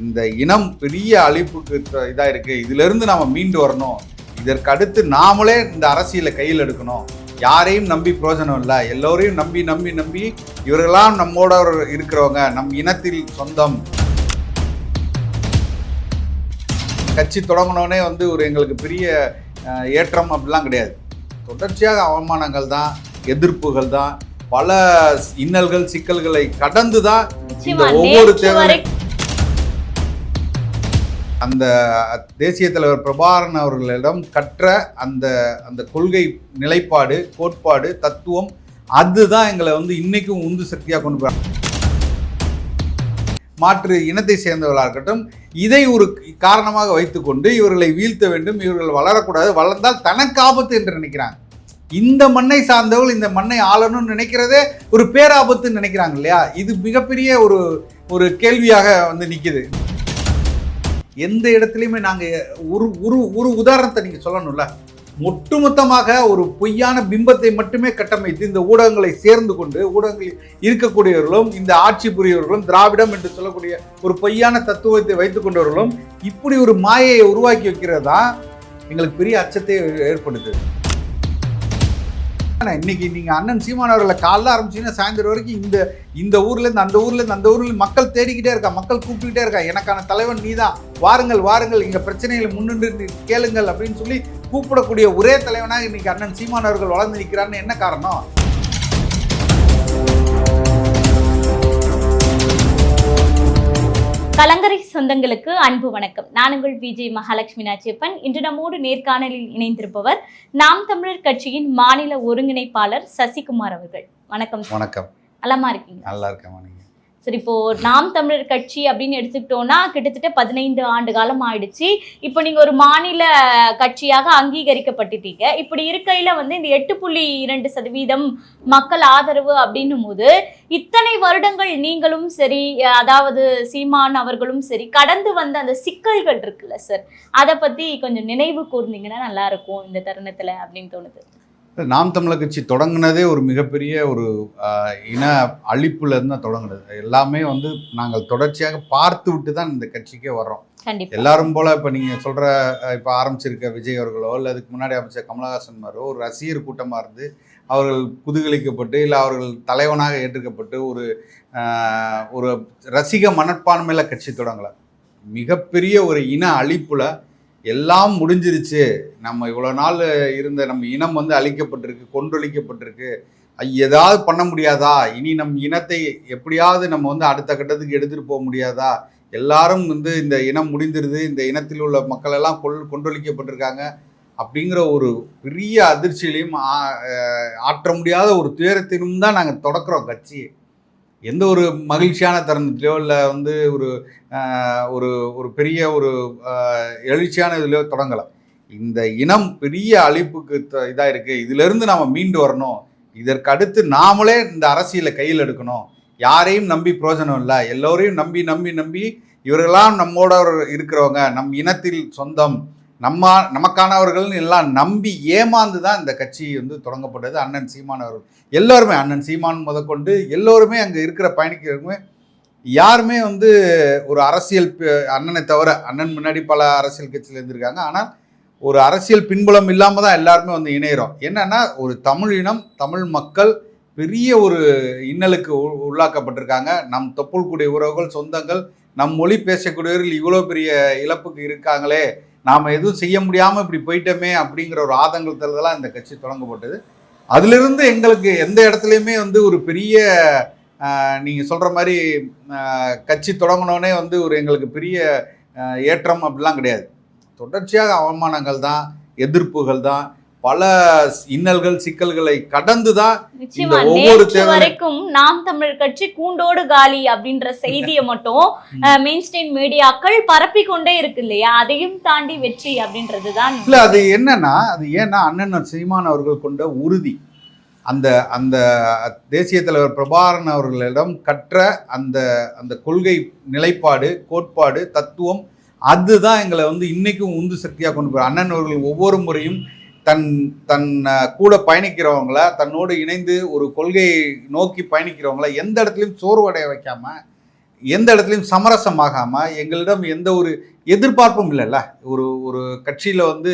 இந்த இனம் பெரிய அழிப்புக்கு த- இதா இருக்கு. இதுல இருந்து நாம மீண்டு வரணும். இதற்கு அடுத்து நாமளே இந்த அரசியலை கையில் எடுக்கணும். யாரையும் நம்பி பிரயோஜனம் இல்லை. எல்லோரையும் நம்பி நம்பி நம்பி இவர்களாம் நம்மோட இருக்கிறவங்க. நம் இனத்தில் சொந்தம். கட்சி தொடங்கினோடனே வந்து ஒரு எங்களுக்கு பெரிய ஏற்றம் அப்படிலாம் கிடையாது. தொடர்ச்சியாக அவமானங்கள் தான் எதிர்ப்புகள் தான் பல இன்னல்கள் சிக்கல்களை கடந்து தான் இந்த ஒவ்வொரு வரை அந்த தேசிய தலைவர் பிரபாகரன் அவர்களிடம் கற்ற அந்த அந்த கொள்கை நிலைப்பாடு கோட்பாடு தத்துவம் அதுதான் எங்களை வந்து இன்னைக்கும் உந்து சக்தியாக கொண்டு போறாங்க மாற்று இனத்தை சேர்ந்தவர்களாக இருக்கட்டும் இதை ஒரு காரணமாக வைத்துக்கொண்டு இவர்களை வீழ்த்த வேண்டும் இவர்கள் வளரக்கூடாது வளர்ந்தால் தனக்கு ஆபத்து என்று நினைக்கிறாங்க. இந்த மண்ணை சார்ந்தவர்கள் இந்த மண்ணை ஆளணும்னு நினைக்கிறதே ஒரு பேராபத்துன்னு நினைக்கிறாங்க இல்லையா? இது மிகப்பெரிய ஒரு ஒரு கேள்வியாக வந்து நிற்கிது எந்த இடத்துலையுமே நாங்கள் ஒரு ஒரு ஒரு உதாரணத்தை நீங்கள் சொல்லணும்ல? ஒட்டுமொத்தமாக ஒரு பொய்யான பிம்பத்தை மட்டுமே கட்டமைத்து இந்த ஊடகங்களை சேர்ந்து கொண்டு ஊடகங்களில் இருக்கக்கூடியவர்களும் இந்த ஆட்சி புரியவர்களும் திராவிடம் என்று சொல்லக்கூடிய ஒரு பொய்யான தத்துவத்தை வைத்துக் கொண்டவர்களும் இப்படி ஒரு மாயையை உருவாக்கி வைக்கிறதா எங்களுக்கு பெரிய அச்சத்தை ஏற்படுது இன்னைக்கு நீங்க அண்ணன் சீமான் அவர்களை காலைல ஆரம்பிச்சீங்கன்னா சாயந்தரம் வரைக்கும் இந்த இந்த ஊர்ல இருந்து அந்த ஊர்ல இருந்து அந்த ஊர்ல மக்கள் தேடிக்கிட்டே இருக்கா மக்கள் கூப்பிட்டுக்கிட்டே இருக்கா. எனக்கான தலைவன் நீதான். வாருங்கள் வாருங்கள் இங்க பிரச்சனைகளை முன்னின்று கேளுங்கள் அப்படின்னு சொல்லி கூப்பிடக்கூடிய ஒரே தலைவனாக இன்னைக்கு அண்ணன் சீமான் அவர்கள் வளர்ந்து நிற்கிறான்னு என்ன காரணம்? கலங்கரை சொந்தங்களுக்கு அன்பு வணக்கம். நான் உங்கள் விஜய் மகாலட்சுமி நாச்சியப்பன். இன்று நம்மோடு நேர்காணலில் இணைந்திருப்பவர் நாம் தமிழர் கட்சியின் மாநில ஒருங்கிணைப்பாளர் சசிகுமார் அவர்கள். வணக்கம். வணக்கம். நலமா இருக்கீங்க? நல்லா இருக்கேன் சரி இப்போ நாம் தமிழர் கட்சி அப்படின்னு எடுத்துக்கிட்டோம்னா கிட்டத்தட்ட பதினைந்து ஆண்டு காலம் ஆயிடுச்சு. இப்போ நீங்க ஒரு மாநில கட்சியாக அங்கீகரிக்கப்பட்டுட்டீங்க. இப்படி இருக்கையில வந்து இந்த எட்டு புள்ளி இரண்டு சதவீதம் மக்கள் ஆதரவு அப்படின்னும் போது இத்தனை வருடங்கள் நீங்களும் சரி அதாவது சீமான் அவர்களும் சரி கடந்து வந்த அந்த சிக்கல்கள் இருக்குல்ல சார்? அதை பத்தி கொஞ்சம் நினைவு கூர்ந்தீங்கன்னா நல்லா இருக்கும் இந்த தருணத்துல அப்படின்னு தோணுது. நாம் தமிழர் கட்சி தொடங்குனதே ஒரு மிகப்பெரிய ஒரு இன அழிப்புல இருந்து தான் தொடங்குனது எல்லாமே வந்து நாங்கள் தொடர்ச்சியாக பார்த்து விட்டு தான் இந்த கட்சிக்கே வர்றோம். எல்லாரும் போல இப்போ நீங்கள் சொல்கிற இப்போ ஆரம்பிச்சிருக்க விஜய் அவர்களோ இல்லை அதுக்கு முன்னாடி அமைச்சர் கமலஹாசன் மாதிரோ ஒரு ரசிகர் கூட்டமாக இருந்து அவர்கள் குதூகலிக்கப்பட்டு இல்லை அவர்கள் தலைவனாக ஏற்றுக்கப்பட்டு ஒரு ஒரு ரசிக மனப்பான்மையில் கட்சி தொடங்கலை. மிகப்பெரிய ஒரு இன அழிப்புல எல்லாம் முடிஞ்சிருச்சு. நம்ம இவ்வளோ நாள் இருந்த நம்ம இனம் வந்து அழிக்கப்பட்டிருக்கு கொன்றொழிக்கப்பட்டிருக்கு. ஏதாவது பண்ண முடியாதா? இனி நம் இனத்தை எப்படியாவது நம்ம வந்து அடுத்த கட்டத்துக்கு எடுத்துகிட்டு போக முடியாதா? எல்லாரும் வந்து இந்த இனம் முடிந்திருது இந்த இனத்தில் உள்ள மக்கள் எல்லாம் கொள் கொன்றொழிக்கப்பட்டிருக்காங்க அப்படிங்கிற ஒரு பெரிய அதிர்ச்சியிலையும் ஆற்ற முடியாத ஒரு துயரத்திலும் தான் நாங்கள் தொடக்கிறோம் கட்சி எந்த ஒரு மகிழ்ச்சியான தருணத்திலையோ இல்லை வந்து ஒரு ஒரு ஒரு பெரிய ஒரு எழுச்சியான இதுலையோ தொடங்கலை இந்த இனம் பெரிய அழிப்புக்கு த- இருக்குது இதிலிருந்து நாம் மீண்டு வரணும். இதற்கு அடுத்து நாமளே இந்த அரசியலை கையில் எடுக்கணும். யாரையும் நம்பி பிரயோஜனம் இல்லை. எல்லோரையும் நம்பி நம்பி நம்பி இவர்களாம் நம்மோட இருக்கிறவங்க நம் இனத்தில் சொந்தம் நம்ம நமக்கானவர்கள்னு எல்லாம் நம்பி ஏமாந்து தான் இந்த கட்சி வந்து தொடங்கப்பட்டது. அண்ணன் சீமான் அவர்கள். எல்லோருமே அண்ணன் சீமான் முதற்கொண்டு எல்லோருமே அங்கே இருக்கிற பயணிக்கிறவங்க யாருமே வந்து ஒரு அரசியல் அண்ணனை தவிர அண்ணன் முன்னாடி பல அரசியல் கட்சியில் இருந்திருக்காங்க. ஆனால் ஒரு அரசியல் பின்புலம் இல்லாமல் தான் எல்லாருமே வந்து இணையிறோம். என்னென்னா ஒரு தமிழ் இனம் தமிழ் மக்கள் பெரிய ஒரு இன்னலுக்கு உ- உள்ளாக்கப்பட்டிருக்காங்க. நம் தொப்புள் கூடிய உறவுகள் சொந்தங்கள் நம் மொழி பேசக்கூடியவர்கள் இவ்வளோ பெரிய இழப்புக்கு இருக்காங்களே நாம் எதுவும் செய்ய முடியாமல் இப்படி போயிட்டோமே அப்படிங்கிற ஒரு ஆதங்கத்தில் தான் இந்த கட்சி தொடங்கப்பட்டது. அதிலிருந்து எங்களுக்கு எந்த இடத்துலையுமே வந்து ஒரு பெரிய நீங்கள் சொல்கிற மாதிரி கட்சி தொடங்கினோடனே வந்து ஒரு எங்களுக்கு பெரிய ஏற்றம் அப்படிலாம் கிடையாது. தொடர்ச்சியாக அவமானங்கள் தான் எதிர்ப்புகள் தான் பல இன்னல்கள் சிக்கல்களை கடந்து தான் இந்த ஒவ்வொரு வரைக்கும் நாம் தமிழர் கட்சி கூண்டோடு காலி அப்படின்ற செய்தியை மட்டும் மெயின் ஸ்ட்ரீம் மீடியாக்கள் பரப்பி கொண்டே இருக்கு இல்லையா? அதையும் தாண்டி வெற்றி அப்படின்றதுதான் இல்லை அது என்னன்னா அது ஏன்னா அண்ணன் சீமான் அவர்கள் கொண்ட உறுதி. அந்த அந்த தேசிய தலைவர் பிரபாகரன் அவர்களிடம் கற்ற அந்த அந்த கொள்கை நிலைப்பாடு கோட்பாடு தத்துவம் அதுதான் எங்களை வந்து இன்னைக்கும் உந்து சக்தியாக கொண்டு போய் அண்ணன் அவர்கள் ஒவ்வொரு முறையும் தன் தன் கூட பயணிக்கிறவங்கள தன்னோடு இணைந்து ஒரு கொள்கையை நோக்கி பயணிக்கிறவங்கள எந்த இடத்துலையும் சோர்வடைய வைக்காம எந்த இடத்துலையும் சமரசமாகாமல் எங்களிடம் எந்த ஒரு எதிர்பார்ப்பும் இல்லைல்ல. ஒரு ஒரு கட்சியில் வந்து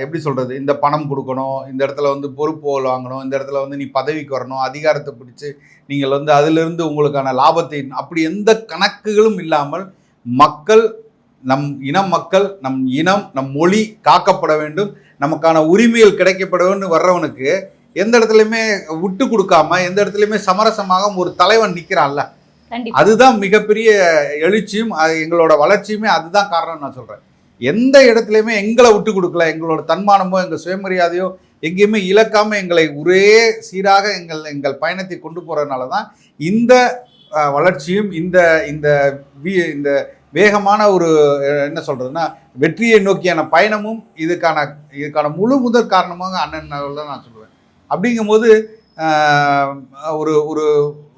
எப்படி சொல்கிறது இந்த பணம் கொடுக்கணும் இந்த இடத்துல வந்து பொறுப்புகள் வாங்கணும் இந்த இடத்துல வந்து நீ பதவிக்கு வரணும் அதிகாரத்தை பிடிச்சி நீங்கள் வந்து அதிலிருந்து உங்களுக்கான லாபத்தை அப்படி எந்த கணக்குகளும் இல்லாமல் மக்கள் நம் இனம் மக்கள் நம் இனம் நம் மொழி காக்கப்பட வேண்டும். நமக்கான உரிமைகள் கிடைக்கப்பட வேண்டும் வர்றவனுக்கு எந்த இடத்துலையுமே விட்டு கொடுக்காம எந்த இடத்துலையுமே சமரசமாக ஒரு தலைவன் நிற்கிறான்ல அதுதான் மிகப்பெரிய எழுச்சியும் எங்களோட வளர்ச்சியுமே அதுதான் காரணம் நான் சொல்றேன். எந்த இடத்துலையுமே எங்களை விட்டு கொடுக்கல எங்களோட தன்மானமோ எங்கள் சுயமரியாதையோ எங்கேயுமே இழக்காம எங்களை ஒரே சீராக எங்கள் எங்கள் பயணத்தை கொண்டு போறதுனால தான் இந்த வளர்ச்சியும் இந்த இந்த வி- இந்த வேகமான ஒரு என்ன சொல்கிறதுன்னா வெற்றியை நோக்கியான பயணமும் இதுக்கான இதுக்கான முழு முதற் காரணமாக அண்ணன் தான் நான் சொல்லுவேன். அப்படிங்கும்போது ஒரு ஒரு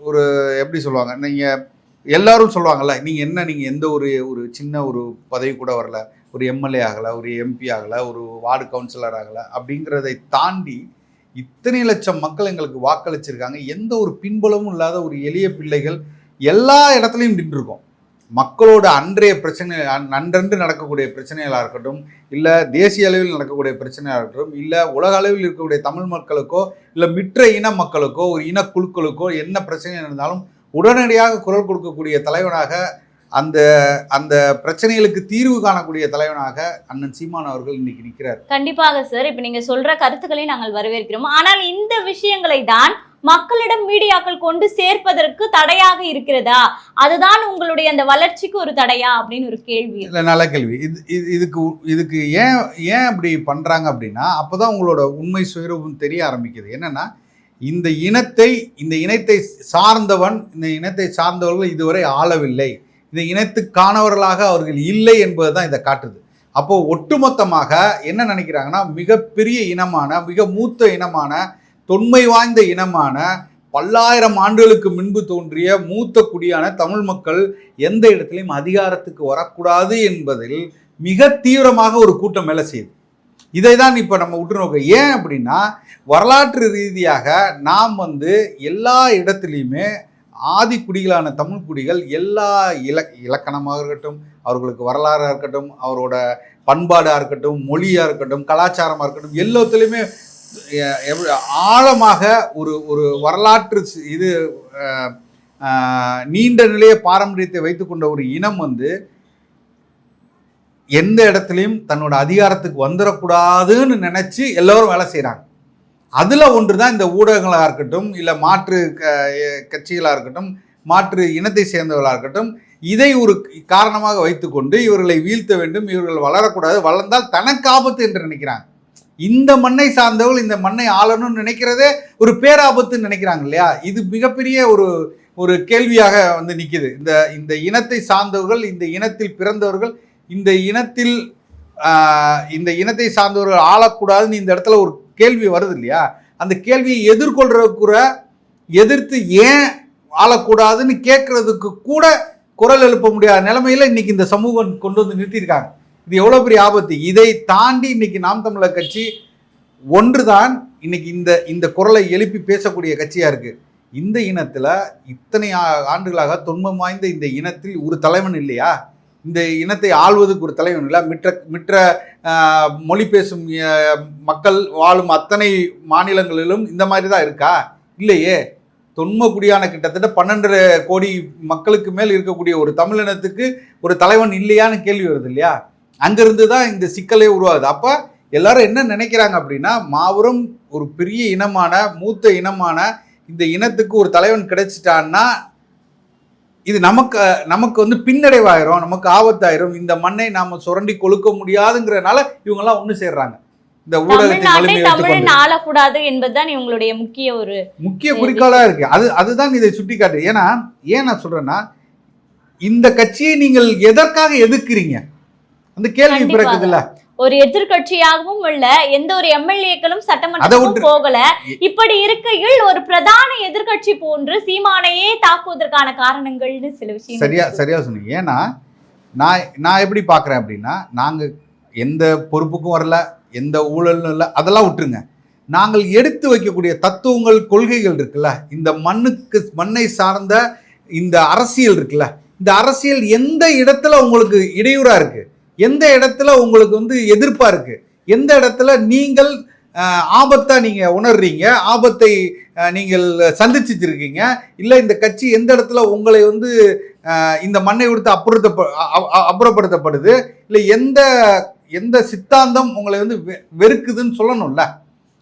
ஒரு எப்படி சொல்லுவாங்க நீங்கள் எல்லாரும் சொல்லுவாங்கல்ல நீங்கள் என்ன நீங்கள் எந்த ஒரு ஒரு சின்ன ஒரு பதவி கூட வரல ஒரு எம்எல்ஏ ஆகலை ஒரு எம்பி ஆகலை ஒரு வார்டு கவுன்சிலர் ஆகலை அப்படிங்கிறதை தாண்டி இத்தனை லட்சம் மக்கள் எங்களுக்கு வாக்களிச்சிருக்காங்க. எந்த ஒரு பின்புலமும் இல்லாத ஒரு எளிய பிள்ளைகள் எல்லா இடத்துலையும் நின்றுருக்கோம். மக்களோட அன்றைய பிரச்சனை அன்- அன்றன்று நடக்கக்கூடிய பிரச்சனைகளாக இருக்கட்டும் இல்லை தேசிய அளவில் நடக்கக்கூடிய பிரச்சனையாக இருக்கட்டும் இல்லை உலக அளவில் இருக்கக்கூடிய தமிழ் மக்களுக்கோ இல்லை மிற்ற இன மக்களுக்கோ ஒரு இனக்குழுக்களுக்கோ என்ன பிரச்சனை இருந்தாலும் உடனடியாக குரல் கொடுக்கக்கூடிய தலைவனாக அந்த அந்த பிரச்சனைகளுக்கு தீர்வு காணக்கூடிய தலைவனாக அண்ணன் சீமான் அவர்கள் இன்னைக்கு நிற்கிறார் கண்டிப்பாக சார் இப்ப நீங்க சொல்ற கருத்துக்களை நாங்கள் வரவேற்கிறோம். ஆனால் இந்த விஷயங்களை தான் மக்களிடம் மீடியாக்கள் கொண்டு சேர்ப்பதற்கு தடையாக இருக்கிறதா? அதுதான் உங்களுடைய அந்த வளர்ச்சிக்கு ஒரு தடையா? அப்படின்னு ஒரு கேள்வி. இல்லை நல்ல கேள்வி. இது இது இதுக்கு இதுக்கு ஏன் ஏன் அப்படி பண்ணுறாங்க அப்படின்னா அப்போ தான் உங்களோட உண்மை சுயரூபம் தெரிய ஆரம்பிக்குது. என்னன்னா இந்த இனத்தை இந்த இனத்தை சார்ந்தவன் இந்த இனத்தை சார்ந்தவர்கள் இதுவரை ஆளவில்லை. இந்த இனத்துக்கானவர்களாக அவர்கள் இல்லை என்பது தான் இதை காட்டுது. அப்போது ஒட்டுமொத்தமாக என்ன நினைக்கிறாங்கன்னா மிகப்பெரிய இனமான மிக மூத்த இனமான தொன்மை வாய்ந்த இனமான பல்லாயிரம் ஆண்டுகளுக்கு முன்பு தோன்றிய மூத்த குடியான தமிழ் மக்கள் எந்த இடத்துலையும் அதிகாரத்துக்கு வரக்கூடாது என்பதில் மிக தீவிரமாக ஒரு கூட்டம் வேலை செய்யுது. இதை தான் இப்போ நம்ம உற்று நோக்க ஏன் அப்படின்னா வரலாற்று ரீதியாக நாம் வந்து எல்லா இடத்துலையுமே ஆதி குடிகளான தமிழ் குடிகள் எல்லா இல இலக்கணமாக இருக்கட்டும் அவர்களுக்கு வரலாறாக இருக்கட்டும் அவரோட பண்பாடாக இருக்கட்டும் மொழியாக இருக்கட்டும் கலாச்சாரமாக இருக்கட்டும் எல்லாத்துலேயுமே ஆழமாக ஒரு ஒரு வரலாற்று இது நீண்ட நிலைய பாரம்பரியத்தை வைத்துக்கொண்ட ஒரு இனம் வந்து எந்த இடத்துலையும் தன்னோட அதிகாரத்துக்கு வந்துடக்கூடாதுன்னு நினச்சி எல்லோரும் வேலை செய்கிறாங்க அதில் ஒன்று தான் இந்த ஊடகங்களாக இருக்கட்டும் இல்லை மாற்று க கட்சிகளாக இருக்கட்டும் மாற்று இனத்தை சேர்ந்தவர்களாக இருக்கட்டும் இதை ஒரு காரணமாக வைத்துக்கொண்டு இவர்களை வீழ்த்த வேண்டும் இவர்கள் வளரக்கூடாது வளர்ந்தால் தனக்கு ஆபத்து என்று நினைக்கிறாங்க. இந்த மண்ணை சார்ந்தவர்கள் இந்த மண்ணை ஆளணும்னு நினைக்கிறதே ஒரு பேராபத்துன்னு நினைக்கிறாங்க இல்லையா? இது மிகப்பெரிய ஒரு ஒரு கேள்வியாக வந்து நிற்கிது இந்த இந்த இனத்தை சார்ந்தவர்கள் இந்த இனத்தில் பிறந்தவர்கள் இந்த இனத்தில் இந்த இனத்தை சார்ந்தவர்கள் ஆளக்கூடாதுன்னு இந்த இடத்துல ஒரு கேள்வி வருது இல்லையா அந்த கேள்வியை எதிர்கொள்கிற எதிர்த்து ஏன் ஆளக்கூடாதுன்னு கேட்கறதுக்கு கூட குரல் எழுப்ப முடியாத நிலைமையில இன்னைக்கு இந்த சமூகம் கொண்டு வந்து நிறுத்தியிருக்காங்க. இது எவ்வளோ பெரிய ஆபத்து? இதை தாண்டி இன்னைக்கு நாம் தமிழர் கட்சி ஒன்றுதான் இன்னைக்கு இந்த இந்த குரலை எழுப்பி பேசக்கூடிய கட்சியாக இருக்குது இந்த இனத்தில் இத்தனை ஆ- ஆண்டுகளாக தொன்மம் வாய்ந்த இந்த இனத்தில் ஒரு தலைவன் இல்லையா? இந்த இனத்தை ஆள்வதுக்கு ஒரு தலைவன் இல்லை. மிற்ற மிற்ற மொழி பேசும் மக்கள் வாழும் அத்தனை மாநிலங்களிலும் இந்த மாதிரி தான் இருக்கா? இல்லையே. தொன்மக்குடியான கிட்டத்தட்ட பன்னெண்டரை கோடி மக்களுக்கு மேல் இருக்கக்கூடிய ஒரு தமிழினத்துக்கு ஒரு தலைவன் இல்லையான்னு கேள்வி வருது இல்லையா? அங்கிருந்து தான் இந்த சிக்கலே உருவாகுது. அப்போ எல்லாரும் என்ன நினைக்கிறாங்க அப்படின்னா மாபெரும் ஒரு பெரிய இனமான மூத்த இனமான இந்த இனத்துக்கு ஒரு தலைவன் கிடைச்சிட்டான்னா இது நமக்கு நமக்கு வந்து பின்னடைவாயிரும் நமக்கு ஆபத்தாயிரும். இந்த மண்ணை நாம சுரண்டி கொழுக்க முடியாதுங்கிறனால இவங்கெல்லாம் ஒன்று சேர்றாங்க. இந்த ஊடகத்தின் ஆளக்கூடாது என்பதுதான் இவங்களுடைய முக்கிய ஒரு முக்கிய குறிக்கோளா இருக்கு. அது அதுதான் இதை சுட்டிக்காட்டு. ஏன்னா ஏன் நான் சொல்றேன்னா இந்த கட்சியை நீங்கள் எதற்காக எதிர்க்கிறீங்க? அந்த கேள்வி கண்டிப்பாக. ஒரு எதிர்க்கட்சியாகவும் இல்ல எந்த ஒரு எம்எல்ஏக்களும் சட்டமன்றத்துக்கும் போகல. இப்படி இருக்கையில் ஒரு பிரதான எதிர்க்கட்சி போன்று சீமானையே தாக்குவதற்கான காரணங்கள்னு சில விஷயம் சரியா. சரியா சொன்னீங்க. ஏன்னா நான் நான் எப்படி பார்க்குறேன் அப்படின்னா நாங்கள் எந்த பொறுப்புக்கும் வரல எந்த ஊழலும் இல்லை அதெல்லாம் விட்டுருங்க. நாங்கள் எடுத்து வைக்கக்கூடிய தத்துவங்கள் கொள்கைகள் இருக்குல்ல இந்த மண்ணுக்கு மண்ணை சார்ந்த இந்த அரசியல் இருக்குல்ல இந்த அரசியல் எந்த இடத்துல உங்களுக்கு இடையூறா இருக்கு? எந்த இடத்துல உங்களுக்கு வந்து எதிர்ப்பாக இருக்குது எந்த இடத்துல நீங்கள் ஆபத்தாக நீங்கள் உணர்றீங்க? ஆபத்தை நீங்கள் சந்திச்சிருக்கீங்க இல்லை இந்த கட்சி எந்த இடத்துல உங்களை வந்து இந்த மண்ணை விடுத்து அப்புறத்த அப்புறப்படுத்தப்படுது? இல்லை எந்த எந்த சித்தாந்தம் உங்களை வந்து வெ- வெறுக்குதுன்னு சொல்லணும்ல?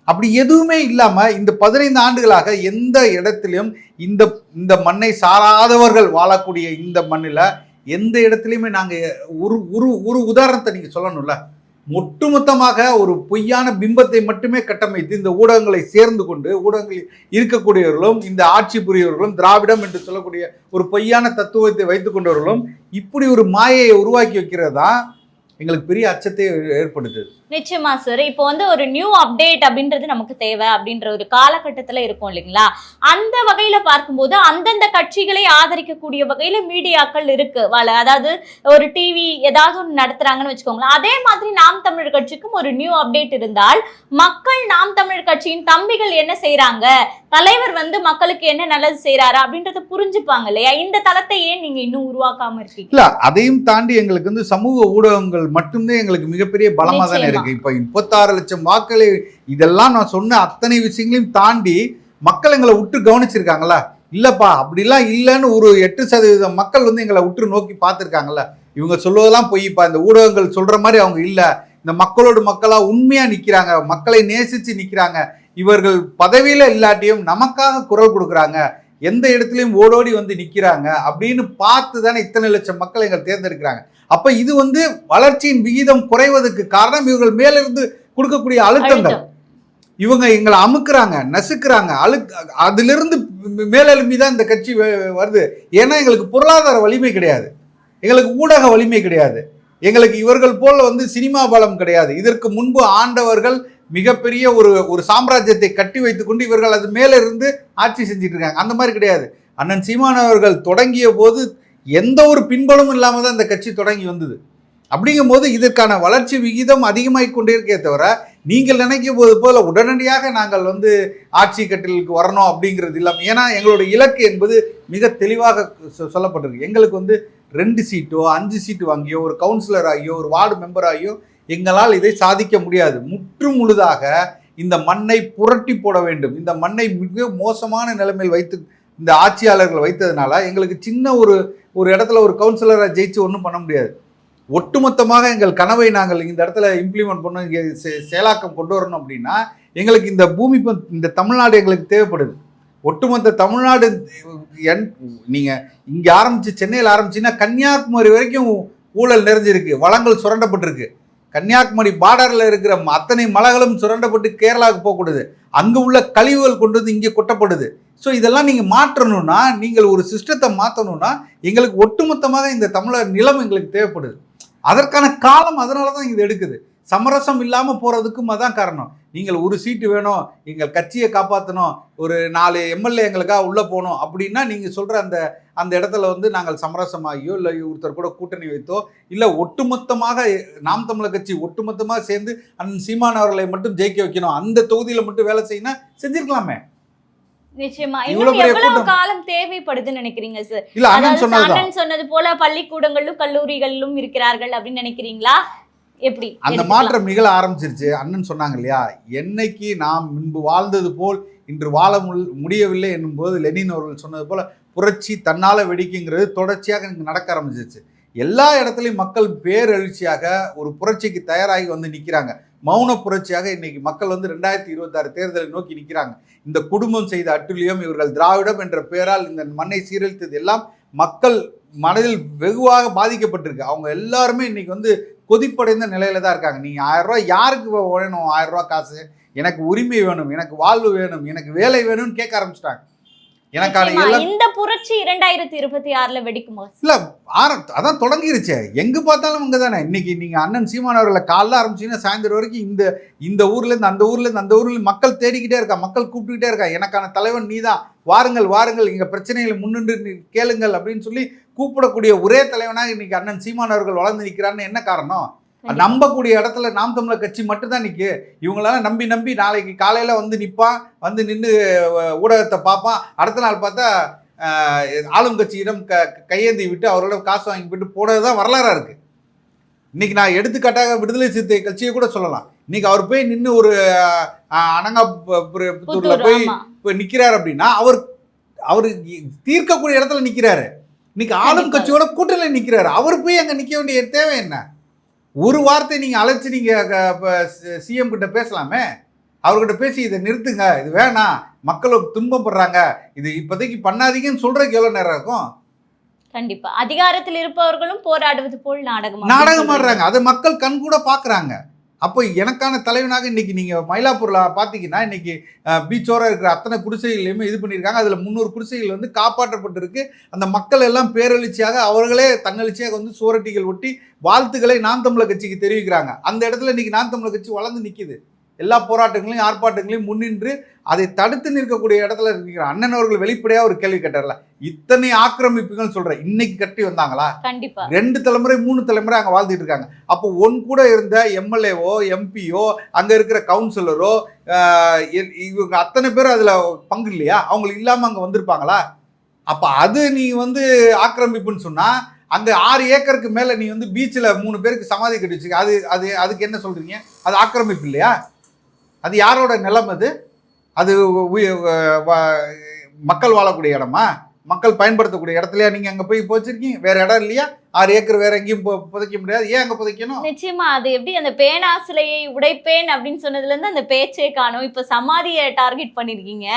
அப்படி எதுவுமே இல்லாமல் இந்த பதினைந்து ஆண்டுகளாக எந்த இடத்திலும் இந்த இந்த மண்ணை சாராதவர்கள் வாழக்கூடிய இந்த மண்ணில் எந்த இடத்துலையுமே நாங்கள் ஒரு ஒரு ஒரு உதாரணத்தை நீங்கள் சொல்லணும்ல? ஒட்டுமொத்தமாக ஒரு பொய்யான பிம்பத்தை மட்டுமே கட்டமைத்து இந்த ஊடகங்களை சேர்ந்து கொண்டு ஊடகங்களில் இருக்கக்கூடியவர்களும் இந்த ஆட்சி புரியவர்களும் திராவிடம் என்று சொல்லக்கூடிய ஒரு பொய்யான தத்துவத்தை வைத்துக் கொண்டவர்களும் இப்படி ஒரு மாயையை உருவாக்கி வைக்கிறதா? எங்களுக்கு பெரிய அச்சத்தை ஏற்படுத்துது. நிச்சயமா சார் இப்போ வந்து ஒரு நியூ அப்டேட் அப்படின்றது நமக்கு தேவை அப்படின்ற ஒரு காலகட்டத்துல இருக்கும் இல்லைங்களா? அந்த வகையில பார்க்கும்போது அந்தந்த கட்சிகளை ஆதரிக்கக்கூடிய வகையில மீடியாக்கள் இருக்கு. அதாவது ஒரு டிவி ஏதாவது ஒன்று நடத்துறாங்கன்னு வச்சுக்கோங்களேன். அதே மாதிரி நாம் தமிழர் கட்சிக்கும் ஒரு நியூ அப்டேட் இருந்தால் மக்கள் நாம் தமிழர் கட்சியின் தம்பிகள் என்ன செய்றாங்க? தலைவர் வந்து மக்களுக்கு என்ன நல்லது செய்றாரு அப்படின்றத புரிஞ்சுப்பாங்க இல்லையா? இந்த தளத்தை ஏன் நீங்க இன்னும் உருவாக்காம இருக்கீங்க? இல்ல அதையும் தாண்டி எங்களுக்கு வந்து சமூக ஊடகங்கள் மட்டும்தான் எங்களுக்கு மிகப்பெரிய பலமா தானே. இருக்கு. இப்ப முப்பத்தாறு லட்சம் வாக்களை இதெல்லாம் நான் சொன்ன அத்தனை விஷயங்களையும் தாண்டி மக்கள் எங்களை விட்டு கவனிச்சிருக்காங்களா இல்லப்பா அப்படிலாம் இல்லைன்னு ஒரு எட்டு சதவீதம் மக்கள் வந்து எங்களை உற்று நோக்கி பார்த்துருக்காங்கல்ல? இவங்க சொல்வதெல்லாம் பொய்ப்பா? இந்த ஊடகங்கள் சொல்ற மாதிரி அவங்க இல்ல. இந்த மக்களோடு மக்களா உண்மையா நிக்கிறாங்க. மக்களை நேசிச்சு நிக்கிறாங்க. இவர்கள் பதவியில இல்லாட்டியும் நமக்காக குரல் கொடுக்குறாங்க. எந்த இடத்துலையும் ஓடோடி வந்து நிக்கிறாங்க. அப்படின்னு பார்த்து தானே இத்தனை லட்சம் மக்கள் எங்களை தேர்ந்தெடுக்கிறாங்க. அப்ப இது வந்து வளர்ச்சியின் விகிதம் குறைவதற்கு காரணம் இவர்கள் மேலிருந்து கொடுக்கக்கூடிய அழுத்தங்கள். இவங்க எங்களை அமுக்குறாங்க நசுக்குறாங்க அழு அதிலிருந்து மேலெழும்பி தான் இந்த கட்சி வருது. ஏன்னா எங்களுக்கு பொருளாதார வலிமை கிடையாது. எங்களுக்கு ஊடக வலிமை கிடையாது. எங்களுக்கு இவர்கள் போல வந்து சினிமா பலம் கிடையாது. இதற்கு முன்பு ஆண்டவர்கள் மிகப்பெரிய ஒரு ஒரு சாம்ராஜ்யத்தை கட்டி வைத்துக்கொண்டு இவர்கள் அது மேல இருந்து ஆட்சி செஞ்சுட்டு இருக்காங்க. அந்த மாதிரி கிடையாது. அண்ணன் சீமான் அவர்கள் தொடங்கிய போது எந்த ஒரு பின்பலமும் இல்லாமல் தான் இந்த கட்சி தொடங்கி வந்தது. அப்படிங்கும்போது இதற்கான வளர்ச்சி விகிதம் அதிகமாகி கொண்டே இருக்கே தவிர நீங்கள் நினைக்கும் போது போல உடனடியாக நாங்கள் வந்து ஆட்சி கட்டிலுக்கு வரணும் அப்படிங்கிறது இல்லாமல் ஏன்னா எங்களுடைய இலக்கு என்பது மிக தெளிவாக சொ- சொல்லப்பட்டிருக்கு. எங்களுக்கு வந்து ரெண்டு சீட்டோ அஞ்சு சீட்டு வாங்கியோ ஒரு கவுன்சிலர் ஆகியோ ஒரு வார்டு மெம்பர் ஆகியோ எங்களால் இதை சாதிக்க முடியாது. முற்று முழுதாக இந்த மண்ணை புரட்டி போட வேண்டும். இந்த மண்ணை மிக மோசமான நிலைமையில் வைத்து இந்த ஆட்சியாளர்கள் வைத்ததுனால எங்களுக்கு சின்ன ஒரு ஒரு இடத்துல ஒரு கவுன்சிலரை ஜெயிச்சு ஒன்றும் பண்ண முடியாது. ஒட்டுமொத்தமாக எங்கள் கனவை நாங்கள் இந்த இடத்துல இம்ப்ளிமெண்ட் பண்ண இங்கே செ- செயலாக்கம் கொண்டு வரணும் அப்படின்னா எங்களுக்கு இந்த பூமி இந்த தமிழ்நாடு எங்களுக்கு தேவைப்படுது. ஒட்டுமொத்த தமிழ்நாடு என் நீங்கள் இங்கே ஆரம்பித்து சென்னையில் ஆரம்பிச்சின்னா கன்னியாகுமரி வரைக்கும் ஊழல் நிறைஞ்சிருக்கு வளங்கள் சுரண்டப்பட்டிருக்கு. கன்னியாகுமரி பார்டரில் இருக்கிற ம- அத்தனை மலைகளும் சுரண்டப்பட்டு கேரளாவுக்கு போகக்கூடாது. அங்கே உள்ள கழிவுகள் கொண்டு வந்து இங்கே கொட்டப்படுது. ஸோ இதெல்லாம் நீங்கள் மாற்றணும்னா நீங்கள் ஒரு சிஸ்டத்தை மாற்றணும்னா எங்களுக்கு ஒட்டுமொத்தமாக இந்த தமிழர் நிலம் எங்களுக்கு தேவைப்படுது. அதற்கான காலம் அதனால தான் இது எடுக்குது. சமரசம் இல்லாமல் போகிறதுக்கும் அதான் காரணம். நீங்கள் ஒரு சீட்டு வேணும் எங்கள் கட்சியை காப்பாற்றணும் ஒரு நாலு எம்எல்ஏ எங்களுக்காக உள்ளே போகணும் அப்படின்னா நீங்கள் சொல்கிற அந்த அந்த இடத்துல வந்து நாங்கள் சமரசமாகியோ இல்லை ஒருத்தர் கூட கூட்டணி வைத்தோ இல்லை ஒட்டுமொத்தமாக நாம் தமிழர் கட்சி ஒட்டுமொத்தமாக சேர்ந்து அண்ணன் சீமான் அவர்களை மட்டும் ஜெயிக்க வைக்கணும் அந்த தொகுதியில் மட்டும் வேலை செய்யணும் செஞ்சிருக்கலாமே. நிச்சயமா. இன்னும் எவ்வளவு. காலம் தேவைப்படுதுன்னு நினைக்கிறீங்க சார் அண்ணன் சொன்னது போல பள்ளிக்கூடங்களிலும் கல்லூரிகளிலும் இருக்கிறார்கள் அப்படின்னு நினைக்கிறீங்களா? எப்படி? அந்த? மாற்றம் நிகழ ஆரம்பிச்சிருச்சு. அண்ணன் சொன்னாங்க இல்லையா என்னைக்கு நாம் முன்பு வாழ்ந்தது போல் இன்று வாழ முடியவில்லை என்னும்போது லெனின் அவர்கள் சொன்னது போல புரட்சி தன்னால் வெடிக்குங்கிறது தொடர்ச்சியாக எனக்கு நடக்க ஆரம்பிச்சிருச்சு. எல்லா இடத்துலையும் மக்கள் பேரெழுச்சியாக ஒரு புரட்சிக்கு தயாராகி வந்து நிற்கிறாங்க மௌன புரட்சியாக இன்னைக்கு மக்கள் வந்து ரெண்டாயிரத்தி இருபத்தாறு தேர்தலை நோக்கி நிற்கிறாங்க இந்த குடும்பம் செய்த அட்டுழியம் இவர்கள் திராவிடம் என்ற பெயரால் இந்த மண்ணை சீரழித்தது எல்லாம் மக்கள் மனதில் வெகுவாக பாதிக்கப்பட்டிருக்கு. அவங்க எல்லாருமே இன்னைக்கு வந்து கொதிப்படைந்த நிலையில தான் இருக்காங்க. நீங்கள் ஆயிரம் யாருக்கு வேணும்? ஆயிரம் ரூபா காசு. எனக்கு உரிமை வேணும் எனக்கு வாழ்வு வேணும் எனக்கு வேலை வேணும்னு கேட்க ஆரம்பிச்சிட்டாங்க. எல்லாம் இந்த புரட்சி இரண்டாயிரத்தி இருபத்தி ஆறுல வெடிக்குமா இல்ல அதான் தொடங்கிருச்சே. எங்க பார்த்தாலும் அங்க தானே இன்னைக்கு நீங்க அண்ணன் சீமான் அவர்களை காலைல ஆரம்பிச்சீங்கன்னா சாயந்தரம் வரைக்கும் இந்த இந்த ஊர்ல இருந்து அந்த ஊர்ல இருந்து அந்த ஊர்ல மக்கள் தேடிக்கிட்டே இருக்கா மக்கள் கூப்பிட்டுக்கிட்டே இருக்கா எனக்கான தலைவன் நீதான். வாருங்கள் வாருங்கள் இங்க பிரச்சனைகளை முன்னின்று கேளுங்கள் அப்படின்னு சொல்லி கூப்பிடக்கூடிய ஒரே தலைவனாக இன்னைக்கு அண்ணன் சீமான் அவர்கள் வளர்ந்து நிக்கிறான்னு என்ன காரணம். நம்பக்கூடிய இடத்துல நாம் தமிழர் கட்சி மட்டும்தான் நிக்கு. இவங்களெல்லாம் நம்பி நம்பி நாளைக்கு காலையில வந்து நிப்பான் வந்து நின்று ஊடகத்தை பார்ப்பான் அடுத்த நாள் பார்த்தா ஆளும் கட்சியிடம் க கையேந்தி விட்டு அவர்களிடம் காசு வாங்கி விட்டு போனது தான் வரலாறா இருக்கு. இன்னைக்கு நான் எடுத்துக்காட்டாக விடுதலை சிறுத்தை கட்சியை கூட சொல்லலாம். இன்னைக்கு அவர் போய் நின்று ஒரு புத்தூர் போய் இப்போ நிக்கிறார் அப்படின்னா அவர் அவர் தீர்க்கக்கூடிய இடத்துல நிக்கிறாரு. இன்னைக்கு ஆளும். கட்சியோட கூட்டணியில் நிக்கிறாரு. அவர் போய் அங்க நிக்க வேண்டிய தேவை என்ன? ஒரு வார்த்தை நீங்க அழைச்சு நீங்க சிஎம் கிட்ட பேசலாமே? அவர்கிட்ட பேசி இதை நிறுத்துங்க. இது வேணாம். மக்களுக்கு துன்பப்படுறாங்க இது இப்போதைக்கு பண்ணாதீங்கன்னு சொல்றதுக்கு எவ்வளவு நேரம் இருக்கும்? கண்டிப்பா. அதிகாரத்தில் இருப்பவர்களும் போராடுவது போல் நாடகம் நாடகம் ஆடுறாங்க அதை மக்கள் கண் கூட பாக்குறாங்க அப்போ எனக்கான தலைவனாக இன்றைக்கி நீங்கள் மயிலாப்பூரில் பார்த்தீங்கன்னா இன்றைக்கி பீச்சோர இருக்கிற அத்தனை குடிசைகளையுமே இது பண்ணியிருக்காங்க. அதில் முந்நூறு குடிசைகள் வந்து காப்பாற்றப்பட்டிருக்கு. அந்த மக்கள் எல்லாம் பேரெழுச்சியாக அவர்களே தன்னெழுச்சியாக வந்து சுவரட்டிகள் ஒட்டி வாழ்த்துக்களை நாம் தமிழர் கட்சிக்கு தெரிவிக்கிறாங்க. அந்த இடத்துல இன்றைக்கி நாம் தமிழர் கட்சி வளர்ந்து நிற்கிது எல்லா போராட்டங்களையும் ஆர்ப்பாட்டங்களையும் முன்னின்று அதை தடுத்து நிற்கக்கூடிய இடத்துல இருக்கிற அண்ணன் அவர்கள் வெளிப்படையா ஒரு கேள்வி கேட்டார்ல இத்தனை ஆக்கிரமிப்புகள் சொல்றேன் இன்னைக்கு கட்டி வந்தாங்களா? கண்டிப்பா. ரெண்டு தலைமுறை மூணு தலைமுறை அங்கே வாழ்ந்துட்டு இருக்காங்க. அப்போ ஒன் கூட இருந்த எம்எல்ஏவோ எம்பியோ அங்கே இருக்கிற கவுன்சிலரோ இவங்க அத்தனை பேரும் அதில் பங்கு இல்லையா? அவங்களுக்கு இல்லாமல் அங்கே வந்திருப்பாங்களா? அப்போ அது நீ வந்து ஆக்கிரமிப்புன்னு சொன்னால் அங்கே ஆறு ஏக்கருக்கு மேலே நீ வந்து பீச்சில் மூணு பேருக்கு சமாதி கட்டி வச்சுக்க அது அது அதுக்கு என்ன சொல்கிறீங்க அது ஆக்கிரமிப்பு இல்லையா? அது யாரோட நிலம் அது? அது மக்கள் வாழக்கூடிய இடமா? மக்கள் பயன்படுத்தக்கூடிய இடத்துலயா நீங்க அங்க போய் போச்சிருக்கீங்க? வேற இடம் இல்லையா? ஆறு ஏக்கர் வேற எங்கேயும் புதைக்க முடியாது. ஏன் அங்க புதைக்கணும்? நிச்சயமா அது எப்படி அந்த பேனா சிலையை உடைப்பேன் அப்படின்னு சொன்னதுல இருந்து அந்த பேச்சே காணும். இப்ப சமாதியை டார்கெட் பண்ணிருக்கீங்க.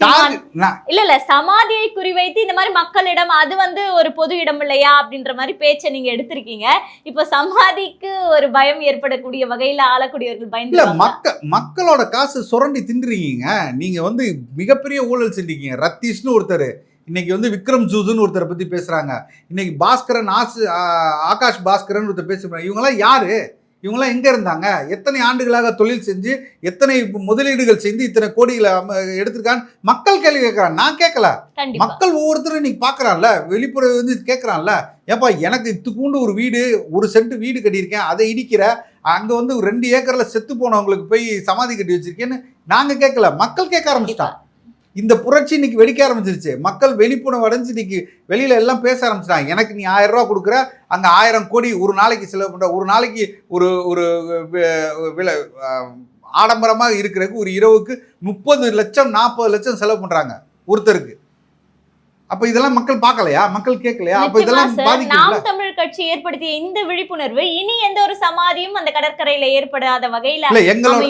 இல்ல இல்ல சமாதியை குறிவைத்து இந்த மாதிரி மக்களிடம் அது வந்து ஒரு பொது இடம் இல்லையா அப்படின்ற மாதிரி பேச்சை நீங்க எடுத்திருக்கீங்க. இப்ப சமாதிக்கு ஒரு பயம் ஏற்படக்கூடிய வகையில ஆளக்கூடியவர்கள் இல்ல பயந்து மக்க மக்களோட காசு சுரண்டி தின்றுறீங்க நீங்க வந்து மிகப்பெரிய ஊழல் செஞ்சீங்க ரத்தீஷ்னு ஒருத்தர் இன்னைக்கு வந்து விக்ரம் ஜூதுன்னு ஒருத்தரை பத்தி பேசுறாங்க. இன்னைக்கு பாஸ்கரன் ஆசு ஆகாஷ் பாஸ்கரன் ஒருத்தர் பேசுறாங்க இவங்கெல்லாம் யாரு? இவங்கெல்லாம் எங்க இருந்தாங்க? எத்தனை ஆண்டுகளாக தொழில் செஞ்சு எத்தனை முதலீடுகள் செஞ்சு இத்தனை கோடிகளை எடுத்திருக்கான்னு மக்கள் கேள்வி கேட்கறாங்க. நான் கேட்கல. மக்கள் ஒவ்வொருத்தரும் இன்னைக்கு பார்க்கறான்ல. வெளிப்புற வந்து கேட்கறான்ல. ஏப்பா எனக்கு இத்துக்கூண்டு ஒரு வீடு ஒரு சென்ட் வீடு கட்டியிருக்கேன். அதை இடிக்கிற அங்க வந்து ஒரு ரெண்டு ஏக்கர்ல செத்து போனவங்களுக்கு போய் சமாதி கட்டி வச்சிருக்கேன்னு நாங்க கேட்கல. மக்கள் கேட்க ஆரம்பிச்சிட்டான் இந்த புரட்சி இன்னைக்கு வெடிக்க ஆரம்பிச்சிருச்சு. மக்கள் வெளிப்புணர்வு அடைஞ்சு இன்னைக்கு வெளியில எல்லாம் பேச ஆரம்பிச்சிட்டாங்க. எனக்கு நீ ஆயிரம் ரூபா கொடுக்குற அங்க ஆயிரம் கோடி ஒரு நாளைக்கு செலவு பண்ற ஒரு நாளைக்கு ஒரு ஒரு விலை ஆடம்பரமாக இருக்கிறதுக்கு ஒரு இரவுக்கு முப்பது லட்சம் நாற்பது லட்சம் செலவு பண்றாங்க ஒருத்தருக்கு. அப்ப இதெல்லாம் மக்கள் பார்க்கலையா? மக்கள் கேட்கலையா? அப்ப இதெல்லாம் நாம் தமிழ் கட்சி ஏற்படுத்திய இந்த விழிப்புணர்வு இனி எந்த ஒரு சமாதியும் அந்த கடற்கரையில ஏற்படாத வகையில இல்ல எங்களோட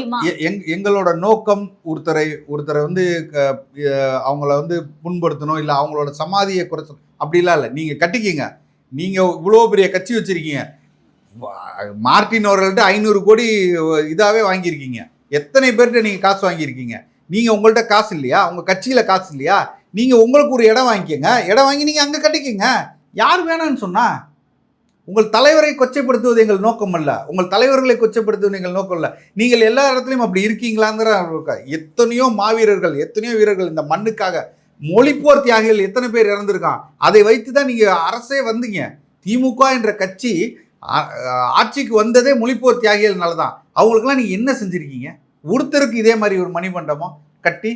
எங்களோட நோக்கம் ஒருத்தரை ஒருத்தரை வந்து அவங்கள வந்து புண்படுத்தணும் இல்ல அவங்களோட சமாதியை குறைச்சணும் அப்படிலாம் இல்லை. நீங்க கட்டிக்கிங்க. நீங்க இவ்வளோ பெரிய கட்சி வச்சிருக்கீங்க. மார்ட்டின் அவர்கள்ட்ட ஐநூறு கோடி இதாவே வாங்கியிருக்கீங்க. எத்தனை பேர்கிட்ட நீங்க காசு வாங்கியிருக்கீங்க? நீங்க உங்கள்ட்ட காசு இல்லையா? உங்க கட்சியில காசு இல்லையா? நீங்கள் உங்களுக்கு ஒரு இடம் வாங்கிக்கோங்க. இடம் வாங்கி நீங்கள் அங்கே கட்டிக்கங்க. யார் வேணாம்னு சொன்னால் உங்கள் தலைவரை கொச்சைப்படுத்துவது எங்கள் நோக்கம் அல்ல. உங்கள் தலைவர்களை கொச்சைப்படுத்துவது எங்கள் நோக்கம் இல்லை நீங்கள் எல்லா இடத்துலையும் அப்படி இருக்கீங்களாங்கிற எத்தனையோ மாவீரர்கள் எத்தனையோ வீரர்கள் இந்த மண்ணுக்காக மொழிப்போர் தியாகிகள் எத்தனை பேர் இறந்துருக்கான் அதை வைத்து தான் நீங்கள் அரசே வந்தீங்க. திமுக என்ற கட்சி ஆட்சிக்கு வந்ததே மொழிப்போர் தியாகிகள்னால தான். அவங்களுக்கெல்லாம் நீங்கள் என்ன செஞ்சுருக்கீங்க? ஒருத்தருக்கு இதே மாதிரி ஒரு மணிமண்டபம் கட்டி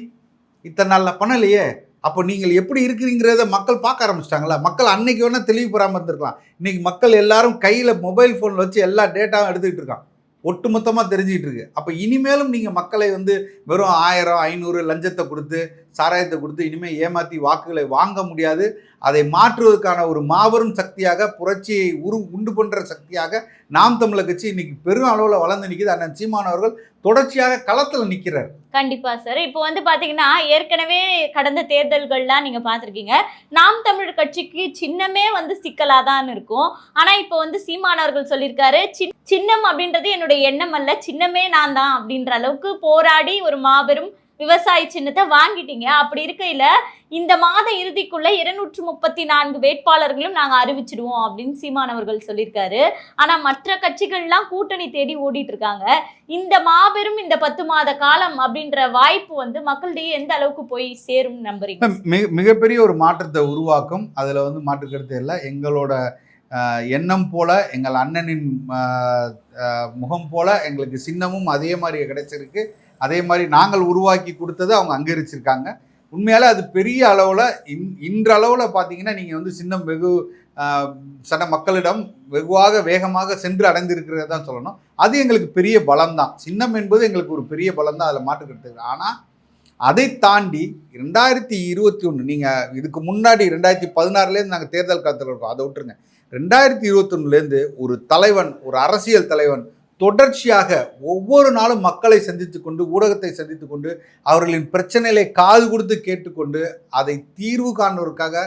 இத்தனை நாளில் பண்ணலையே அப்போ நீங்கள் எப்படி இருக்கிறீங்கிறத மக்கள் பார்க்க ஆரம்பிச்சிட்டாங்களா? மக்கள் அன்னைக்கு வேணால் தெளிவு பெறாமல் இருந்திருக்கலாம். இன்னைக்கு மக்கள் எல்லாரும் கையில் மொபைல் ஃபோன் வச்சு எல்லா டேட்டாவும் எடுத்துக்கிட்டு இருக்கான். ஒட்டுமொத்தமாக தெரிஞ்சுக்கிட்டு இருக்கு. அப்போ இனிமேலும் நீங்கள் மக்களை வந்து வெறும் ஆயிரம் ஐநூறு லஞ்சத்தை கொடுத்து சாராயத்தை கொடுத்து இனிமேல் ஏமாற்றி வாக்குகளை வாங்க முடியாது. அதை மாற்றுவதற்கான ஒரு மாபெரும் சக்தியாக புரட்சியை உரு உண்டு பண்ணுற சக்தியாக நாம் தமிழர் கட்சி இன்னைக்கு பெரும் அளவில் வளர்ந்து நிற்கிது அண்ணன் சீமான் அவர்கள் தொடர்ச்சியாக களத்தில் நிற்கிறார் கண்டிப்பா சார் இப்போ வந்து பாத்தீங்கன்னா ஏற்கனவே கடந்த தேர்தல்கள்லாம் நீங்க பார்த்துருக்கீங்க நாம் தமிழர் கட்சிக்கு சின்னமே வந்து சிக்கலா தான் இருக்கும். ஆனா இப்போ வந்து சீமானவர்கள் சொல்லியிருக்காரு "சின்- சின்னம் அப்படின்றது என்னுடைய எண்ணம் அல்ல சின்னமே நான் தான் அப்படின்ற அளவுக்கு போராடி ஒரு மாபெரும் விவசாய சின்னத்தை வாங்கிட்டீங்க. அப்படி இருக்கையில இந்த மாத இறுதிக்குள்ள இருநூற்று முப்பத்தி நான்கு வேட்பாளர்களும் நாங்க அறிவிச்சிடுவோம் அப்படின்னு சீமானவர்கள் சொல்லியிருக்காரு. ஆனா மற்ற கட்சிகள்லாம் கூட்டணி தேடி ஓடிட்டு இருக்காங்க இந்த மாபெரும் இந்த பத்து மாத காலம் அப்படின்ற வாய்ப்பு வந்து மக்களிடையே எந்த அளவுக்கு போய் சேரும் நம்புறீங்க? மிக மிகப்பெரிய ஒரு மாற்றத்தை உருவாக்கும். அதில் வந்து மாற்று கருத்து இல்லை. எங்களோட எண்ணம் போல எங்கள் அண்ணனின் முகம் போல எங்களுக்கு சின்னமும் அதே மாதிரி கிடைச்சிருக்கு. அதே மாதிரி நாங்கள் உருவாக்கி கொடுத்ததை அவங்க அங்கீகரிச்சிருக்காங்க. உண்மையால் அது பெரிய அளவில் இன் இன்றளவில் பார்த்தீங்கன்னா நீங்கள் வந்து சின்னம் வெகு ஆஹ், சன மக்களிடம் வெகுவாக வேகமாக சென்று அடைந்திருக்கிறத தான் சொல்லணும். அது எங்களுக்கு பெரிய பலம் தான் சின்னம் என்பது எங்களுக்கு ஒரு பெரிய பலம் தான் அதில் மாற்றுக்கிறது ஆனால் அதை தாண்டி ரெண்டாயிரத்தி இருபத்தி ஒன்று நீங்கள் இதுக்கு முன்னாடி ரெண்டாயிரத்தி பதினாறுலேருந்து நாங்கள் தேர்தல் காலத்தில் இருக்கோம் அதை விட்டுருங்க. ரெண்டாயிரத்தி இருபத்தொன்னுலேருந்து ஒரு தலைவன் ஒரு அரசியல் தலைவன் தொடர்ச்சியாக ஒவ்வொரு நாளும் மக்களை சந்தித்து கொண்டு ஊடகத்தை சந்தித்து கொண்டு அவர்களின் பிரச்சனைகளை காது கொடுத்து கேட்டுக்கொண்டு அதை தீர்வு காண்பதற்காக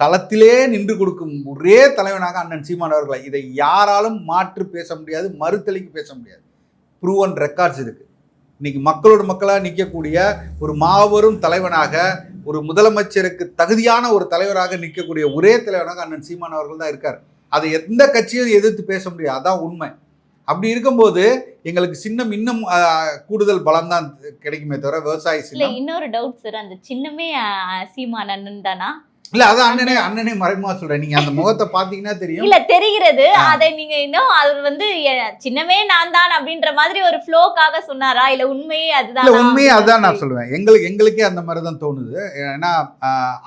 களத்திலே நின்று கொடுக்கும் ஒரே தலைவனாக அண்ணன் சீமான் அவர்களை இதை யாராலும் மாற்று பேச முடியாது மறுத்தளிக்கு பேச முடியாது. ப்ரூவன் ரெக்கார்ட்ஸ் இருக்குது இன்னைக்கு மக்களோட மக்களாக நிற்கக்கூடிய ஒரு மாபெரும் தலைவனாக ஒரு முதலமைச்சருக்கு தகுதியான ஒரு தலைவராக நிற்கக்கூடிய ஒரே தலைவனாக அண்ணன் சீமான் அவர்கள் தான் இருக்கார். அதை எந்த கட்சியும் எதிர்த்து பேச முடியாது. அதான் உண்மை. அப்படி இருக்கும்போது எங்களுக்கு சின்னம் இன்னும் கூடுதல் பலம் தான் கிடைக்குமே தவிர விவசாய சின்னம். இன்னொரு டவுட் சார் அந்த சின்னமே சீமான் அண்ணன் தானா இல்ல அதான் அண்ணனே அண்ணனே மறைமுகமா சொல்றேன். நீங்க அந்த முகத்தை பாத்தீங்கன்னா தெரியும். இல்ல தெரிகிறது. அதை நீங்க இன்னும் அவர் வந்து சின்னமே நான் தான் அப்படின்ற மாதிரி ஒரு ஃப்ளோக்காக சொன்னாரா? இல்ல உண்மையே அதுதான்? இல்ல உண்மையே அதான் நான் சொல்லுவேன். எங்களுக்கு எங்களுக்கே அந்த மாதிரி தான் தோணுது. ஏன்னா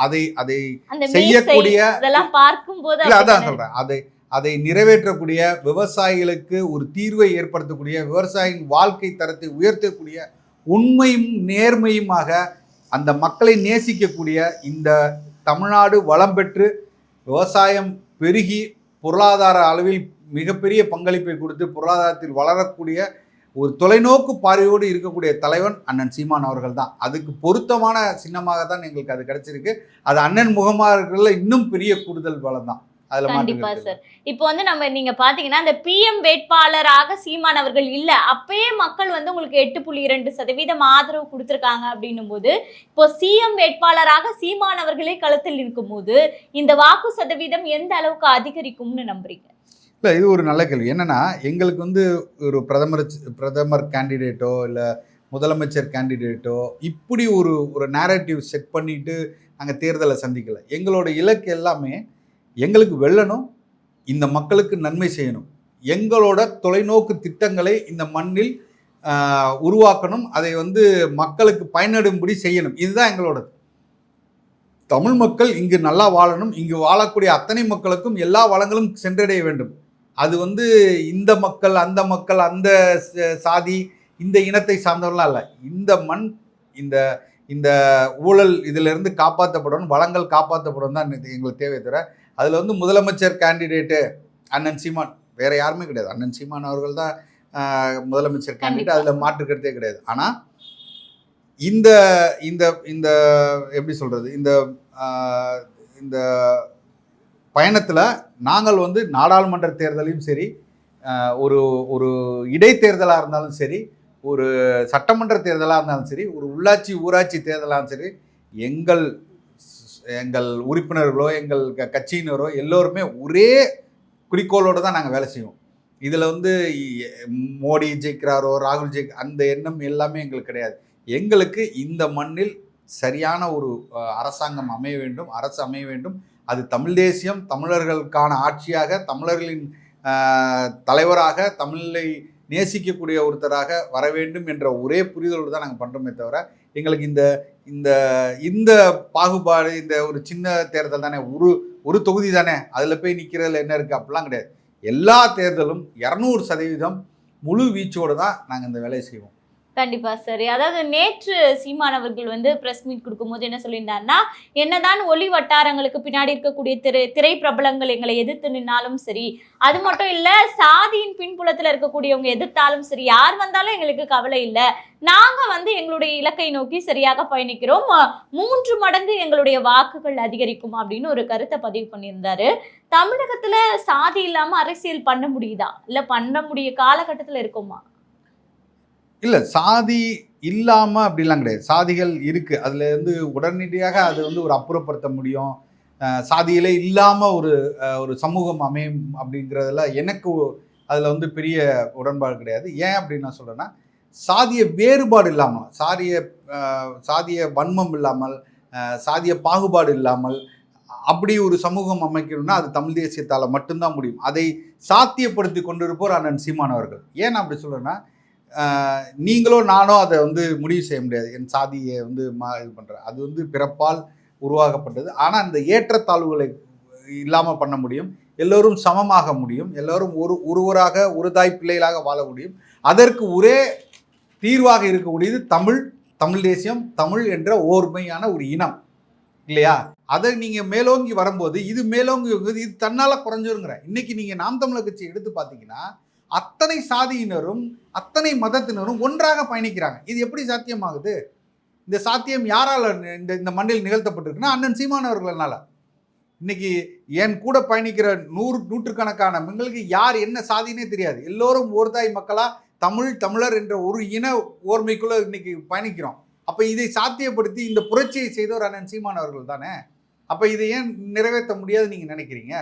அதை அதை செய்யக்கூடிய அதெல்லாம் பார்க்கும்போது இல்ல அதான் சொல்றேன். அதை அதை நிறைவேற்றக்கூடிய விவசாயிகளுக்கு ஒரு தீர்வை ஏற்படுத்தக்கூடிய விவசாயியின் வாழ்க்கை தரத்தை உயர்த்தக்கூடிய உண்மையும் நேர்மையுமாக அந்த மக்களை நேசிக்கக்கூடிய இந்த தமிழ்நாடு வளம் பெற்று விவசாயம் பெருகி பொருளாதார அளவில் மிகப்பெரிய பங்களிப்பை கொடுத்து பொருளாதாரத்தில் வளரக்கூடிய ஒரு தொலைநோக்கு பார்வையோடு இருக்கக்கூடிய தலைவன் அண்ணன் சீமான் அவர்கள் தான். அதுக்கு பொருத்தமான சின்னமாக தான் எங்களுக்கு அது கிடைச்சிருக்கு. அது அண்ணன் முகமாக இருக்கிறதுல இன்னும் பெரிய கூடுதல் பலம் தான். கண்டிப்பா சார் இப்போ வந்து நம்ம நீங்க பாத்தீங்கன்னா அந்த பிஎம் வேட்பாளராக சீமான் அவர்கள் இல்ல. அப்பயே மக்கள் வந்து உங்களுக்கு எட்டு புள்ளி இரண்டு சதவீதம் ஆதரவு கொடுத்திருக்காங்க அப்படின்னும் போது இப்போ சிஎம் வேட்பாளராக சீமான் அவர்களே களத்தில் இருக்கும்போது இந்த வாக்கு சதவீதம் எந்த அளவுக்கு அதிகரிக்கும்னு நம்புறீங்க? இல்லை இது ஒரு நல்ல கேள்வி. என்னன்னா எங்களுக்கு வந்து ஒரு பிரதமர் பிரதமர் கேண்டிடேட்டோ இல்லை முதலமைச்சர் கேண்டிடேட்டோ இப்படி ஒரு ஒரு நேரட்டிவ் செட் பண்ணிட்டு நாங்கள் தேர்தலை சந்திக்கல. எங்களோட இலக்கு எல்லாமே எங்களுக்கு வெல்லணும் இந்த மக்களுக்கு நன்மை செய்யணும். எங்களோட தொலைநோக்கு திட்டங்களை இந்த மண்ணில் உருவாக்கணும். அதை வந்து மக்களுக்கு பயனடும்படி செய்யணும். இதுதான் எங்களோடது. தமிழ் மக்கள் இங்கு நல்லா வாழணும். இங்கு வாழக்கூடிய அத்தனை மக்களுக்கும் எல்லா வளங்களும் சென்றடைய வேண்டும். அது வந்து இந்த மக்கள் அந்த மக்கள் அந்த சாதி இந்த இனத்தை சார்ந்தவர்களாம் இல்லை. இந்த மண் இந்த இந்த ஊழல் இதிலிருந்து காப்பாற்றப்படணும் வளங்கள் காப்பாற்றப்படணும் தான் எங்களுக்கு தேவை தவிர அதில் வந்து முதலமைச்சர் கேண்டிடேட்டு அண்ணன் சீமான். வேற யாருமே கிடையாது. அண்ணன் சீமான் அவர்கள் தான் முதலமைச்சர் கேண்டிடேட். அதில் மாற்றுக்கிறதே கிடையாது. ஆனால் இந்த இந்த இந்த எப்படி சொல்கிறது இந்த இந்த பயணத்தில் நாங்கள் வந்து நாடாளுமன்ற தேர்தலையும் சரி ஒரு ஒரு இடைத்தேர்தலாக இருந்தாலும் சரி ஒரு சட்டமன்ற தேர்தலாக இருந்தாலும் சரி ஒரு உள்ளாட்சி ஊராட்சி தேர்தலாக சரி எங்கள் எங்கள் உறுப்பினர்களோ எங்கள் க- கட்சியினரோ எல்லோருமே ஒரே குறிக்கோளோடு தான் நாங்கள் வேலை செய்வோம். இதில் வந்து மோடி ஜெயிக்கிறாரோ ராகுல் ஜெயிக் அந்த எண்ணம் எல்லாமே எங்களுக்கு கிடையாது. எங்களுக்கு இந்த மண்ணில் சரியான ஒரு அரசாங்கம் அமைய வேண்டும் அரசு அமைய வேண்டும். அது தமிழ் தேசியம் தமிழர்களுக்கான ஆட்சியாக தமிழர்களின் தலைவராக தமிழை நேசிக்கக்கூடிய ஒருத்தராக வர வேண்டும் என்ற ஒரே புரிதலோடு தான் நாங்கள் பண்ணுறோமே தவிர எங்களுக்கு இந்த இந்த இந்த பாகுபாடு இந்த ஒரு சின்ன தேர்தல் தானே ஒரு ஒரு தொகுதி தானே அதில் போய் நிற்கிறதுல என்ன இருக்குது அப்படிலாம் கிடையாது. எல்லா தேர்தலும் இரநூறு சதவீதம் முழு வீச்சோடு தான் நாங்கள் இந்த வேலையை செய்வோம். கண்டிப்பா சரி அதாவது நேற்று சீமான் அவர்கள் வந்து பிரஸ் மீட் கொடுக்கும்போது என்ன சொல்லியிருந்தாருன்னா என்னதான் ஒளி வட்டாரங்களுக்கு பின்னாடி இருக்கக்கூடிய திரை திரை பிரபலங்கள் எங்களை எதிர்த்து நின்னாலும் சரி அது மட்டும் இல்ல சாதியின் பின்புலத்துல இருக்கக்கூடியவங்க எதிர்த்தாலும் சரி யார் வந்தாலும் எங்களுக்கு கவலை இல்லை. நாங்க வந்து எங்களுடைய இலக்கை நோக்கி சரியாக பயணிக்கிறோம். மூன்று மடங்கு எங்களுடைய வாக்குகள் அதிகரிக்கும் அப்படின்னு ஒரு கருத்தை பதிவு பண்ணியிருந்தாரு. தமிழகத்துல சாதி இல்லாம அரசியல் பண்ண முடியுதா? இல்ல பண்ண முடிய காலகட்டத்துல இருக்குமா? இல்லை சாதி இல்லாமல் அப்படிலாம் கிடையாது. சாதிகள் இருக்குது அதில் வந்து உடனடியாக அது வந்து ஒரு அப்புறப்படுத்த முடியும். சாதியிலே இல்லாமல் ஒரு ஒரு சமூகம் அமையும் அப்படிங்கிறதுல எனக்கு அதில் வந்து பெரிய உடன்பாடு கிடையாது. ஏன் அப்படின்னு நான் சொல்கிறேன்னா சாதிய வேறுபாடு இல்லாமல் சாதிய சாதிய வன்மம் இல்லாமல் சாதிய பாகுபாடு இல்லாமல் அப்படி ஒரு சமூகம் அமைக்கணும்னா அது தமிழ் தேசியத்தால் மட்டும்தான் முடியும். அதை சாத்தியப்படுத்தி கொண்டிருப்போர் அண்ணன் சீமானவர்கள் ஏன் நான் அப்படி சொல்கிறேன்னா நீங்களோ நானோ அதை வந்து முடிவு செய்ய முடியாது. என் சாதியை வந்து மா இது பண்ணுறேன் அது வந்து பிறப்பால் உருவாக்கப்பட்டது. ஆனால் அந்த ஏற்றத்தாழ்வுகளை இல்லாமல் பண்ண முடியும். எல்லோரும் சமமாக முடியும். எல்லோரும் ஒரு ஒருவராக ஒரு தாய் பிள்ளைகளாக வாழ முடியும். அதற்கு ஒரே தீர்வாக இருக்கக்கூடியது தமிழ் தமிழ் தேசியம் தமிழ் என்ற ஓர்மையான ஒரு இனம். இல்லையா? அதை நீங்கள் மேலோங்கி வரும்போது இது மேலோங்கி வரும்போது இது தன்னால் குறைஞ்சிருங்கிற. இன்னைக்கு நீங்கள் நாம் தமிழர் கட்சி எடுத்து பார்த்தீங்கன்னா அத்தனை சாதியினரும் அத்தனை மதத்தினரும் ஒன்றாக பயணிக்கிறாங்க. இது எப்படி சாத்தியமாகுது? இந்த சாத்தியம் யாரால் இந்த இந்த மண்ணில் நிகழ்த்தப்பட்டிருக்குன்னா அண்ணன் சீமானவர்களால் இன்னைக்கு என் கூட பயணிக்கிற நூறு நூற்றுக்கணக்கான பெண்களுக்கு யார் என்ன சாதினே தெரியாது. எல்லோரும் ஒரு தாய் மக்களாக தமிழ் தமிழர் என்ற ஒரு இன ஓர்மைக்குள்ளே இன்னைக்கு பயணிக்கிறோம். அப்போ இதை சாத்தியப்படுத்தி இந்த புரட்சியை செய்தவர் அண்ணன் சீமானவர்கள் தானே? அப்போ இதை ஏன் நிறைவேற்ற முடியாது நீங்கள் நினைக்கிறீங்க?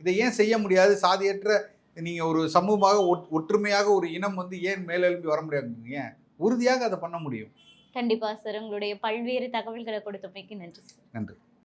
இதை ஏன் செய்ய முடியாது? சாதியற்ற நீங்க ஒரு சமூகமாக ஒற்றுமையாக ஒரு இனம் வந்து ஏன் மேலெழும்பி வர முடியாதுங்க உறுதியாக அதை பண்ண முடியும். கண்டிப்பா சார் உங்களுடைய பல்வேறு தகவல்களை கொடுத்தமைக்கு நன்றி நன்றி.